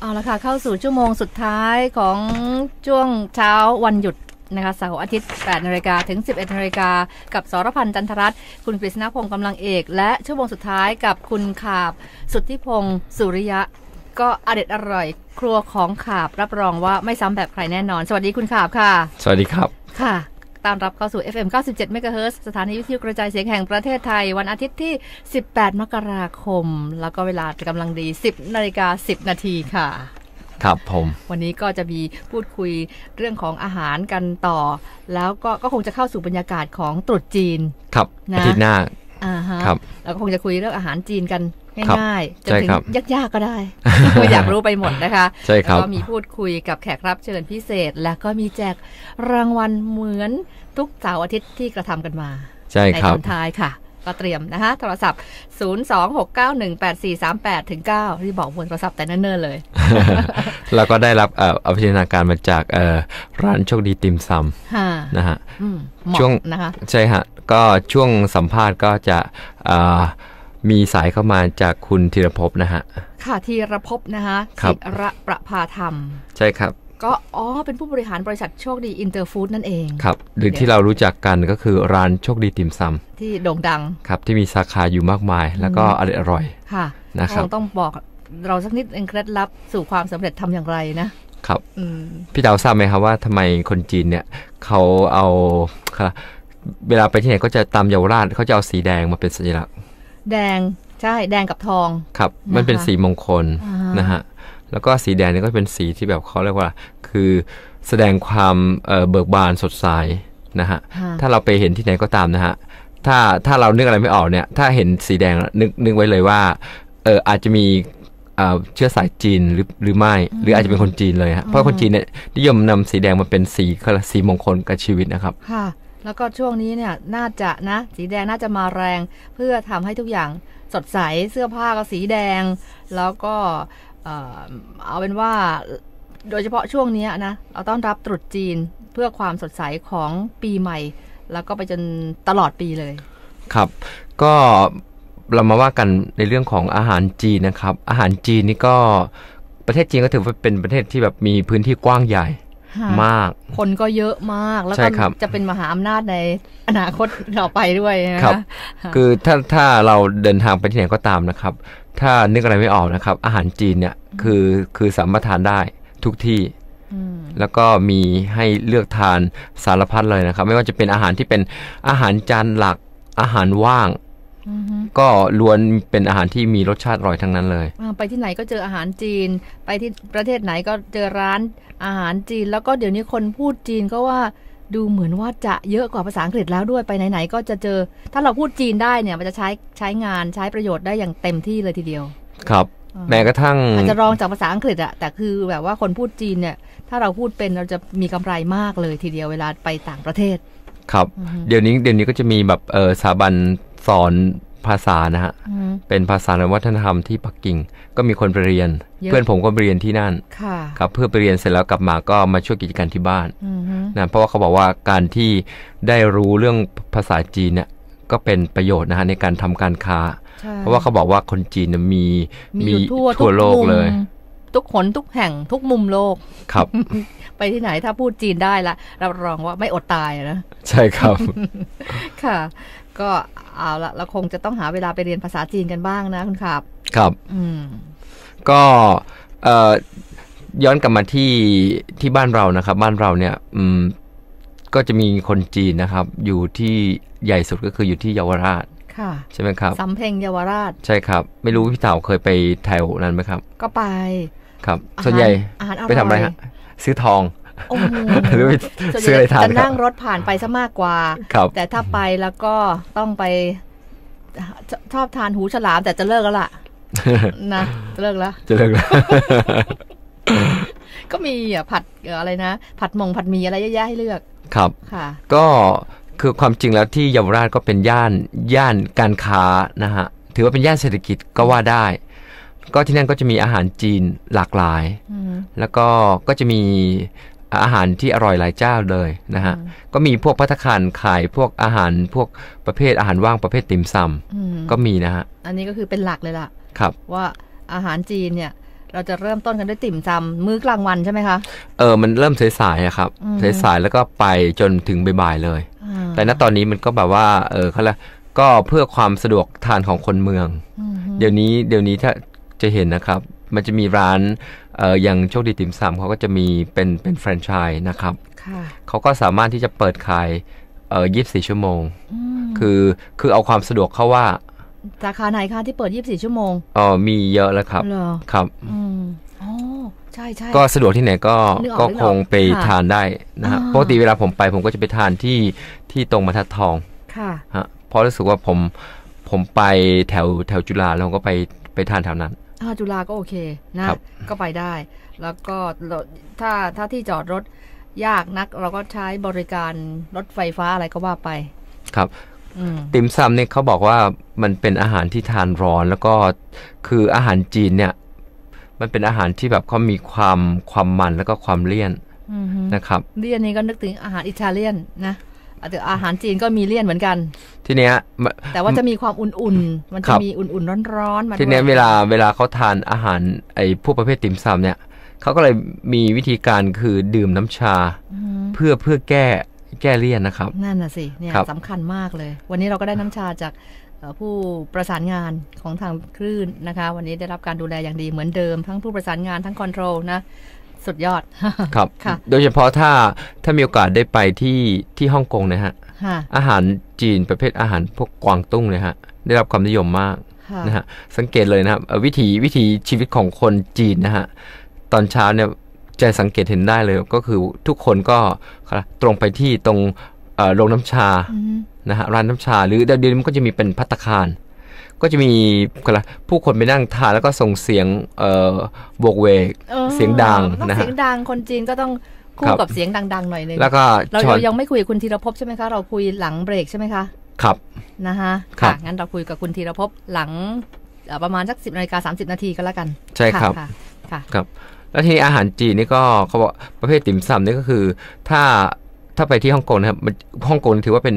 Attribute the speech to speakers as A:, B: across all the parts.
A: เอาละค่ะเข้าสู่ชั่วโมงสุดท้ายของช่วงเช้าวันหยุดนะคะเสาร์อาทิตย์ 8 นาฬิกาถึง 11 นาฬิกากับสรพันธ์จันทรัตน์คุณกฤษณพงศ์กำลังเอก และชั่วโมงสุดท้ายกับคุณขาบ สุทธิพงศ์สุริยะ ก็อเด็ดอร่อย ครัวของขาบรับรองว่าไม่ซ้ำแบบใครแน่นอน สวัสดีคุณขาบค่ะ
B: สวัสดีครับ
A: ค่ะ ตามรับเข้าสู่ FM 97 MHz สถานีวิทยุกระจายเสียงแห่งประเทศไทย วันอาทิตย์ที่ 18 มกราคม แล้วก็เวลากำลังดี 10 นาฬิกา 10 นาทีค่ะ
B: ครับผม
A: วันนี้ก็จะมีพูดคุยเรื่องของอาหารกันต่อ แล้วก็ก็คงจะเข้าสู่บรรยากาศของตรุษจีน
B: ครับ
A: นะ
B: อาทิตย์หน้า
A: อ่าฮะ
B: ครับ
A: แล้วก็คงจะคุยเรื่องอาหารจีนกัน
B: ครับ
A: ง่ายๆจน
B: ใช่
A: ถึง
B: ครับ
A: ยากๆก็ได้ก็อยากรู้ไปหมดนะคะ
B: ใช่ครับ
A: แล้วก็มีพูดคุยกับแขกรับเชิญพิเศษ แล้วก็มีแจกรางวัลเหมือนทุกเสาร์อาทิตย์ที่กระทำกันมา
B: ใช่
A: ใน
B: ครั
A: ต
B: บ
A: อนท้ายค่ะ ก็เตรียมนะคะโทรศัพท์ 026918438ถึง9ที่บอกเบอร์โทรศัพท์แต่เนิ่นๆเลย
B: แล้วก็ได้รับเอ่ออภินาการมาจากเอ่อร้านโชคดีติมซ
A: ฮ่าำ
B: นะฮะ
A: อืมเหมาะ
B: ช่วง
A: นะคะ
B: ใช่ฮะก็ช่วงสัมภาษณ์ก็จะเอ่อมีสายเข้ามาจากคุณธีรภพนะฮะ
A: ค่ะทีรภพนะคะ
B: ครับ
A: ศิระประภาธรรม
B: ใช่ครับ
A: ก็อ๋อเป็นผู้บริหารบริษัทโชคดีอินเตอร์ฟู้ดนั่นเอง
B: ครับหรือที่เรารู้จักกันก็คือร้านโชคดีติมซ
A: ที่โด่งดังำ
B: ครับที่มีสาขาอยู่มากมาย แล้วก็อร่อยอร่อย
A: ค่ะ
B: นะครับ
A: งต้องบอกเราสักนิดเองเคล็ดลับสู่ความสำเร็จทำอย่างไรนะ
B: ครับ
A: อืม
B: พี่ดาวทราบไหมครับว่าทำไมคนจีนเนี่ยเขาเอาค่ะเวลาไปที่ไหนก็จะตามเยาวราชเขาจะเอาสีแดงมาเป็นสัญลักษณ์
A: แดงใช่แดงกับทอง
B: ครับ
A: นะคะ
B: มันเป็นสีมงคล
A: อ่าน
B: นะฮะ แล้วก็สีแดงเนี่ยก็เป็นสีที่แบบเขาเรียกว่า คือแสดงความเอ่อเบิกบานสดใสนะฮะ
A: ค่ะ
B: ถ้าเราไปเห็นที่ไหนก็ตามนะฮะ ถ้าถ้าเรานึกอะไรไม่ออกเนี่ย ถ้าเห็นสีแดงนึกนึกไว้เลยว่า เอออาจจะมีเอ่อเชื้อสายจีนหรือหรือไม่ หรืออาจจะเป็นคนจีนเลยฮะ เพราะคนจีนเนี่ยนิยมนำสีแดงมาเป็นสีเขาเรียกสีมงคลกับชีวิตนะครับ
A: ค่ะ แล้วก็ช่วงนี้เนี่ยน่าจะนะ สีแดงน่าจะมาแรงเพื่อทำให้ทุกอย่างสดใสเสื้อผ้าก็สีแดง แล้วก็ เอ่อเอาเป็นว่าโดยเฉพาะช่วงเนี้ยนะ เราต้อนรับตรุษจีนเพื่อความสดใสของปีใหม่ แล้วก็ไปจนตลอดปีเลย
B: ครับก็เรามาว่ากันในเรื่องของอาหารจีนนะครับ อาหารจีนนี่ก็ประเทศจีนก็ถือว่าเป็นประเทศที่แบบมีพื้นที่กว้างใหญ่
A: ค่ะ
B: มาก
A: คนก็เยอะมาก แล้ว
B: ใช่
A: ก็
B: ครับ
A: จะเป็นมหาอำนาจในอนาคตต่อไปด้วยนะครับะ
B: คือถ้าถ้าเราเดินทางไปที่ไหนก็ตามนะครับ ถ้านึกอะไรไม่ออกนะครับ อาหารจีนเนี่ยคือคือสามารถทานได้ทุกที่
A: อืม
B: แล้วก็มีให้เลือกทานสารพัดเลยนะครับ ไม่ว่าจะเป็นอาหารที่เป็นอาหารจานหลักอาหารว่าง
A: อือฮึ
B: ก็ล้วนเป็นอาหารที่มีรสชาติอร่อยทั้งนั้นเลย
A: อ่าไปที่ไหนก็เจออาหารจีน ไปที่ประเทศไหนก็เจอร้านอาหารจีน แล้วก็เดี๋ยวนี้คนพูดจีนก็ว่า ดูเหมือนว่าจะเยอะกว่าภาษาอังกฤษแล้วด้วยไปไหนๆก็จะเจอ ถ้าเราพูดจีนได้เนี่ยมันจะใช้ใช้งานใช้ประโยชน์ได้อย่างเต็มที่เลยทีเดียว
B: ครับ
A: อ่า
B: แม้กระทั่ง
A: อาจจะรองจากภาษาอังกฤษอะแต่คือแบบว่าคนพูดจีนเนี่ย ถ้าเราพูดเป็นเราจะมีกำไรมากเลยทีเดียวเวลาไปต่างประเทศ
B: ครับ
A: อือฮึ
B: เดี๋ยวนี้เดี๋ยวนี้ก็จะมีแบบเออสถาบันสอน ภาษานะฮะ
A: อือฮึ
B: เป็นภาษาและวัฒนธรรมที่ปักกิ่ง ก็มีคนไปเรียน
A: เยอะ
B: เพื่อนผมก็ไปเรียนที่นั่น
A: ค่ะ
B: ครับเพื่อไปเรียนเสร็จแล้วกลับมาก็มาช่วยกิจการที่บ้าน
A: อือฮึ
B: นะเพราะว่าเขาบอกว่าการที่ได้รู้เรื่องภาษาจีนเนี่ยก็เป็นประโยชน์นะฮะในการทำการค้า
A: ใช่
B: เพราะว่าเขาบอกว่าคนจีนเนี่ยมี
A: มีอยู่ทั่ว
B: ทั่วโลก
A: ทุมุม
B: เลย
A: ทุกขนทุกแห่งทุกมุมโลก
B: ครับ
A: ไปที่ไหนถ้าพูดจีนได้ละรับรองว่าไม่อดตายอะนะ
B: ใช่ครับ
A: ค่ะ ก็เอาละเราคงจะต้องหาเวลาไปเรียนภาษาจีนกันบ้างนะคุณครับ
B: ครับ
A: อืม
B: ก็เอ่อย้อนกลับมาที่ที่บ้านเรานะครับ บ้านเราเนี่ย อืม ก็จะมีคนจีนนะครับ อยู่ที่ใหญ่สุดก็คืออยู่ที่เยาวราช
A: ค่ะ
B: ใช่ไหมครับ
A: สำเพ็งเยาวราช
B: ใช่ครับ ไม่รู้พี่เต่าเคยไปแถวนั้นไหมครับ
A: ก็ไป
B: ครับ
A: อาหาร
B: ส่วนใหญ่
A: อาหารอร่อย
B: ไปทำอะไรฮะซื้อทอง
A: โอ้โห
B: หรือไป
A: ส่วน
B: ซื้อ
A: ให
B: อะไร
A: ญ่
B: ทาน
A: จะ
B: ครั
A: นั่
B: บ
A: งรถผ่านไปซะมากกว่า
B: ครับ
A: แต่ถ้าไปแล้วก็ต้องไปชชอบทานหูฉลาม แต่จะเลิกแล้วล่ะนะจะเลิกแล้ว
B: จะเลิกแล้ว
A: ก็มีอะผัดเอ่ออะไรนะ ผัดหมงผัดหมีอะไรเยอะแยะให้เลือก
B: ครับ
A: ค่ะ
B: ก็คือความจริงแล้วที่เยาวราชก็เป็นย่านย่านการค้านะฮะถือว่าเป็นย่านเศรษฐกิจก็ว่าได้ ก็ที่นั่นก็จะมีอาหารจีนหลากหลาย
A: อืม
B: แล้วก็ก็จะมีอาหารที่อร่อยหลายเจ้าเลยนะฮะ
A: อืม
B: ก็มีพวกพัตตาคารขายพวกอาหารพวกประเภทอาหารว่างประเภทติ่มซ
A: อืมำ
B: ก็มีนะฮะ
A: อันนี้ก็คือเป็นหลักเลยล่ะ
B: ครับ
A: ว่าอาหารจีนเนี่ยเราจะเริ่มต้นกันด้วยติ่มซำมื้อกลางวันใช่ไหมคะ
B: เออ มันเริ่มสายๆอะครับ
A: อืม
B: สายๆแล้วก็ไปจนถึงบ่ายๆเลย
A: อ่า
B: แต่ณตอนนี้มันก็แบบว่า เออเขาเรียกก็เพื่อความสะดวกทานของคนเมือง
A: อืม
B: เดี๋ยวนี้ เดี๋ยวนี้ถ้า จะเห็นนะครับ มันจะมีร้านเอ่ออย่างโชคดีติ่มซำเขาก็จะมีเป็นเป็นแฟรนไชส์นะครับ
A: ค่ะ
B: เขาก็สามารถที่จะเปิดขายเอ่อ24ชั่วโมง
A: ม
B: คือคือเอาความสะดวกเข้าว่า
A: สาขาไหนคะที่เปิด 24 ชั่วโมง
B: เออมีเยอะแล้วครับ
A: เหรอ
B: ครับ
A: อืมอ๋อใช่ใช่
B: ก็สะดวกที่ไหนก็
A: นึกออก
B: ก็
A: นึกออก
B: คงไป
A: ค่ะ
B: ทานได้นะฮะ
A: อ่า
B: ปกติเวลาผมไปผมก็จะไปทานที่ที่ตรงบรรทัดทอง
A: ค่ะ
B: ฮะเพราะรู้สึกว่าผมผมไปแถวแถวจุฬาแล้วผมก็ไปไปทานแถวนั้น
A: ถ้าจุฬาก็โอเคนะ
B: ครับ
A: ก็ไปได้ แล้วก็เราถ้าถ้าที่จอดรถยากนัก เราก็ใช้บริการรถไฟฟ้าอะไรก็ว่าไป
B: ครับ
A: อืม
B: ติมซำเนี่ยเขาบอกว่ามันเป็นอาหารที่ทานร้อน แล้วก็คืออาหารจีนเนี่ย มันเป็นอาหารที่แบบเขามีความความมันแล้วก็ความเลี่ยน
A: อืมฮึ
B: นะครับ
A: เลี่ยนนี้ก็นึกถึงอาหารอิตาเลียนนะแต่อาหารจีนก็มีเลี่ยนเหมือนกัน
B: ทีเนี้ยม
A: แต่ว่าจะมีความอุ่นๆ มัน
B: ครั
A: จะ
B: บ
A: มีอุ่นๆร้อนๆมาด้วย
B: ทีเนี้ยเวลาเวลาเขาทานอาหารไอ้พวกประเภทติ่มซำเนี่ยเขาก็เลยมีวิธีการคือดื่มน้ำชา
A: อืม
B: เพื่อเพื่อแก้แก้เลี่ยนนะครับ
A: นั่นน่ะสิเนี่ย
B: ครับ
A: สำคัญมากเลย วันนี้เราก็ได้น้ำชาจากเอ่อผู้ประสานงานของทางคลื่นนะคะ วันนี้ได้รับการดูแลอย่างดีเหมือนเดิม ทั้งผู้ประสานงานทั้งคอนโทรลนะ สุดยอด
B: ครับ
A: ค่ะ
B: โดยเฉพาะถ้าถ้ามีโอกาสได้ไปที่ที่ฮ่องกงนะฮะ
A: ค่ะ
B: อาหารจีนประเภทอาหารพวกกวางตุ้งเนี่ยฮะได้รับความนิยมมาก
A: ค่ะ
B: นะฮะสังเกตเลยนะครับเอ่อวิถีวิถีชีวิตของคนจีนนะฮะตอนเช้าเนี่ยจะสังเกตเห็นได้เลยก็คือทุกคนก็ตรงไปที่ตรงเอ่อโรงน้ำชา
A: อืม
B: นะฮะร้านน้ำชา หรือเดี๋ยวนี้มันก็จะมีเป็นพัตตาคาร ก็จะมีอะไรผู้คนไปนั่งทานแล้วก็ส่งเสียงเอ่อโบกเวก
A: ออ
B: เสียงดัง
A: ต้อง
B: นะฮะ
A: เสียงดังคนจีนก็ต้องคู่
B: ครับ
A: กับเสียงดังๆหน่อยนึง
B: แล้วก็
A: เรา
B: ช้อน
A: เรายังไม่คุยกับคุณธีรภพใช่ไหมคะเราคุยหลังเบรกใช่ไหมคะ
B: ครับ
A: นะคะ
B: ครับ
A: ค่ะงั้นเราคุยกับคุณธีรภพหลังเอ่อประมาณสักสิบนาฬิกาสามสิบนาทีก็แล้วกัน
B: ใช่ครับ
A: ค่ะค่ะ
B: ครับ แล้วทีนี้อาหารจีนนี่ก็เขาบอกประเภทติ่มซำนี่ก็คือ ถ้าถ้าไปที่ฮ่องกงนะครับมันฮ่องกงถือว่าเป็น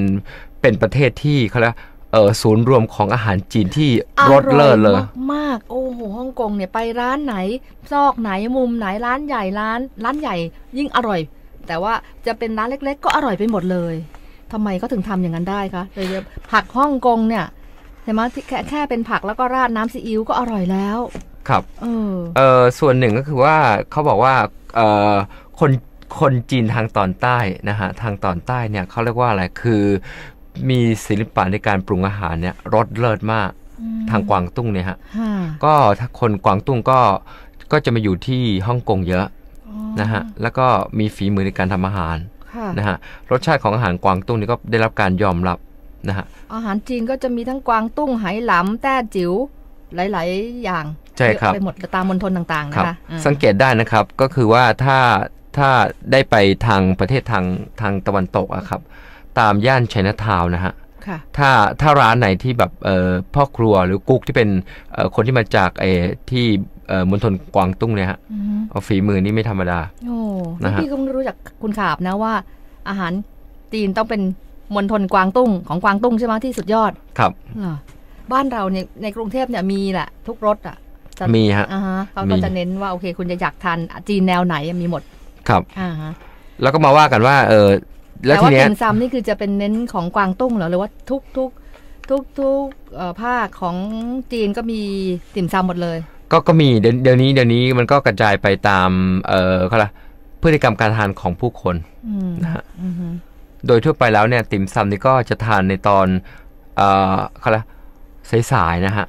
B: เป็นประเทศที่เขาเรียก เออศูนย์รวมของอาหารจีนที่รสเลิศเลย
A: อร่อมากๆโอ้โหฮ่องกงเนี่ยไปร้านไหน ซอกไหนมุมไหนร้านใหญ่ร้าน ร้านใหญ่ ยิ่งอร่อย แต่ว่าจะเป็นร้านเล็ก ๆ ก็อร่อยไปหมดเลยทำไมเขาถึงทำอย่างนั้นได้คะโดยเฉพาะผักฮ่องกงเนี่ยใช่ไหมที่แค่แค่เป็นผักแล้วก็ราดน้ำซีอิ๊วก็อร่อยแล้ว
B: ครับ
A: เออ
B: เออส่วนหนึ่งก็คือว่าเขาบอกว่าเออคนคนจีนทางตอนใต้นะฮะทางตอนใต้เนี่ยเขาเรียกว่าอะไรคือ มีศิลปะในการปรุงอาหารเนี่ยรสเลิศมาก
A: อืม
B: ทางกวางตุ้งเนี่ยฮะ
A: ค่ะ
B: ก็ถ้าคนกวางตุ้งก็ก็จะมาอยู่ที่ฮ่องกงเยอะ
A: อ๋อ
B: นะฮะแล้วก็มีฝีมือในการทำอาหาร
A: ค่ะ
B: นะฮะรสชาติของอาหารกวางตุ้งนี่ก็ได้รับการยอมรับนะฮะ
A: อาหารจีนก็จะมีทั้งกวางตุ้งไหหลำแต้จิ๋วหลาย ๆ อย่าง
B: ใช่ครับ
A: เยอะไปหมดตามมณฑลต่างๆ
B: ครั
A: นะ
B: บ
A: คะอ่า
B: สังเกตได้นะครับก็คือว่าถ้าถ้าได้ไปทางประเทศทางทางตะวันตกอะครับ ตามย่านไชน่าทาวน์นะฮะ
A: ค่ะ
B: ถ้าถ้าร้านไหนที่แบบเอ่อพ่อครัวหรือกุ๊กที่เป็นเอ่อคนที่มาจากเออที่เอ่อมณฑลกวางตุ้งเนี่ยฮะ
A: อือฮึ
B: เอาฝีมือนี่ไม่ธรรมดา
A: โอ้
B: นะฮะ
A: พี่ก็เพิ่งรู้จากคุณขาบนะว่า อาหารจีนต้องเป็นมณฑลกวางตุ้งของกวางตุ้งใช่ไหมที่สุดยอด
B: ครับ
A: เหรอบ้านเราเนี่ยในกรุงเทพเนี่ยมีแหละทุกรสอะจะ
B: มีฮะ
A: อ่าฮะเขา
B: มี
A: ก็จะเน้นว่าโอเค คุณจะอยากทานจีนแนวไหนมีหมด
B: ครับ
A: อ่าฮะ
B: แล้วก็มาว่ากันว่าเออ แล้ว
A: แต่
B: ที
A: ว่า
B: เนี้ย
A: ติ่มซำนี่คือจะเป็นเน้นของกวางตุ้งเหรอหรือว่าทุกทุกทุกทุกเอ่อภาคของจีนก็มีติ่มซำหมดเลย
B: ก็ก็มีเดี๋ยวเดี๋ยวนี้เดี๋ยวนี้มันก็กระจายไปตามเอ่อเขาละพฤติกรรมการทานของผู้คน
A: อืม
B: นะฮะ
A: อือฮึ
B: โดยทั่วไปแล้วเนี่ยติ่มซำนี่ก็จะทานในตอนเอ่อเขาละสายๆนะฮะ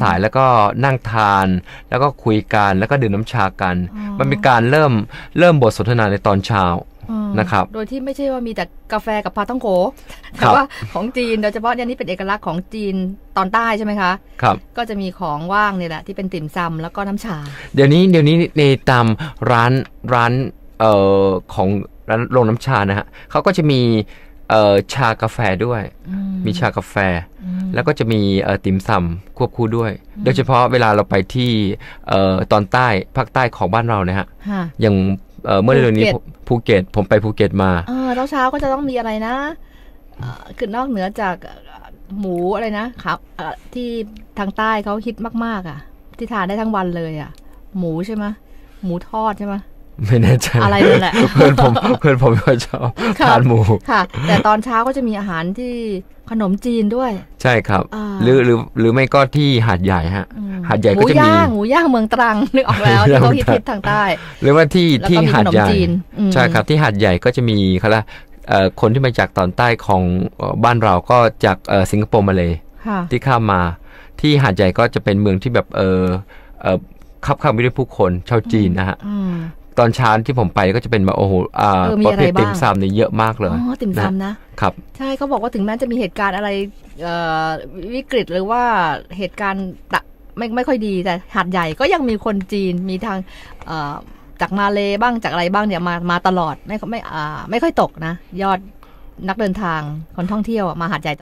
B: สายๆแล้วก็นั่งทาน แล้วก็คุยกันแล้วก็ดื่มน้ำชากัน มันเป็นการเริ่มเริ่มบทสนทนาในตอนเช้า
A: อืม
B: นะครับ
A: โดยที่ไม่ใช่ว่ามีแต่กาแฟกับพาต้องโก
B: ครั
A: แต่
B: บ
A: ว่าของจีนโดยเฉพาะเนี่ยนี่เป็นเอกลักษณ์ของจีนตอนใต้ใช่ไหมคะ
B: ครับ
A: ก็จะมีของว่างนี่แหละที่เป็นติ่มซำแล้วก็น้ำชา
B: เดี๋ยวนี้เดี๋ยวนี้ในตามร้านร้านเอ่อของร้านโรงน้ำชานะฮะเขาก็จะมีเอ่อชากาแฟด้วย
A: อืม
B: มีชากาแฟ
A: อืม
B: แล้วก็จะมีเอ่อติ่มซำควบคู่ด้วย โดยเฉพาะเวลาเราไปที่เอ่อตอนใต้ภาคใต้ของบ้านเรานะฮะ
A: ค่ะ
B: อย่าง เอ่อเมื่อเดือนนี้
A: ภูเก็ต
B: ภูเก็ตผมไปภูเก็ตมา
A: เออแล้วเช้าก็จะต้องมีอะไรนะเอ่อคือนอกเหนือจากเอ่อหมูอะไรนะครับเอ่อที่ทางใต้เขาฮิตมาก ๆ อะ ที่ทานได้ทั้งวันเลยอะ หมูใช่ไหมหมูทอดใช่ไหม
B: ไม่แน่ใจ
A: อะไรนั่นแหละ
B: เพื่อนผมเพื่อนผมก็ชอบ
A: ค่ะ
B: ทานหมู
A: ค่ะ แต่ตอนเช้าก็จะมีอาหารที่ขนมจีนด้วย
B: ใช่ครับ
A: อ่า
B: หรือหรือหรือไม่ก็ที่หาดใหญ่ฮะ
A: อืม
B: หาดใหญ่
A: ห
B: ก็
A: มู
B: จะมี
A: ย่างหมูย่างเมืองตรังนึกออกแล้ว
B: หมู
A: ที่
B: ย่าง
A: เขา
B: เมื
A: ฮิ
B: องตรัง
A: ตๆทางใต้
B: หรือว่าที่
A: แล้ว
B: ที่
A: ก็มี
B: หา
A: ข
B: ด
A: นม
B: ใหญ่
A: จีนอืม
B: ใช่ครับที่หาดใหญ่ก็จะมีเขาละเอ่อคนที่มาจากตอนใต้ของเอ่อบ้านเราก็จากเอ่อสิงคโปร์มาเลย
A: ค่ะ
B: ที่ข้ามมาที่หาดใหญ่ก็จะเป็นเมืองที่แบบเออเออขับข้ามไปด้วยผู้คนชาวจีนนะฮะ
A: อืม
B: ตอนเช้าที่ผมไปก็จะเป็นแบบโอ้โหอ่า
A: เออมี
B: ประ
A: อะไร
B: เภทติ่ม
A: บ้าง
B: ซำเนี่ยเยอะมากเลย
A: อ๋อติ่มซำนะ
B: ครับ
A: ใช่เขาบอกว่าถึงแม้จะมีเหตุการณ์อะไรเอ่อวิกฤตหรือว่าเหตุการณ์ตะไม่ไม่ค่อยดีแต่หาดใหญ่ก็ยังมีคนจีนมีทางเอ่อจากมาเลบ้างจากอะไรบ้างเนี่ยมามาตลอดไม่ไม่อ่าไม่ค่อยตกนะ ยอดนักเดินทางคนท่องเที่ยวอะมาหาดใหญ่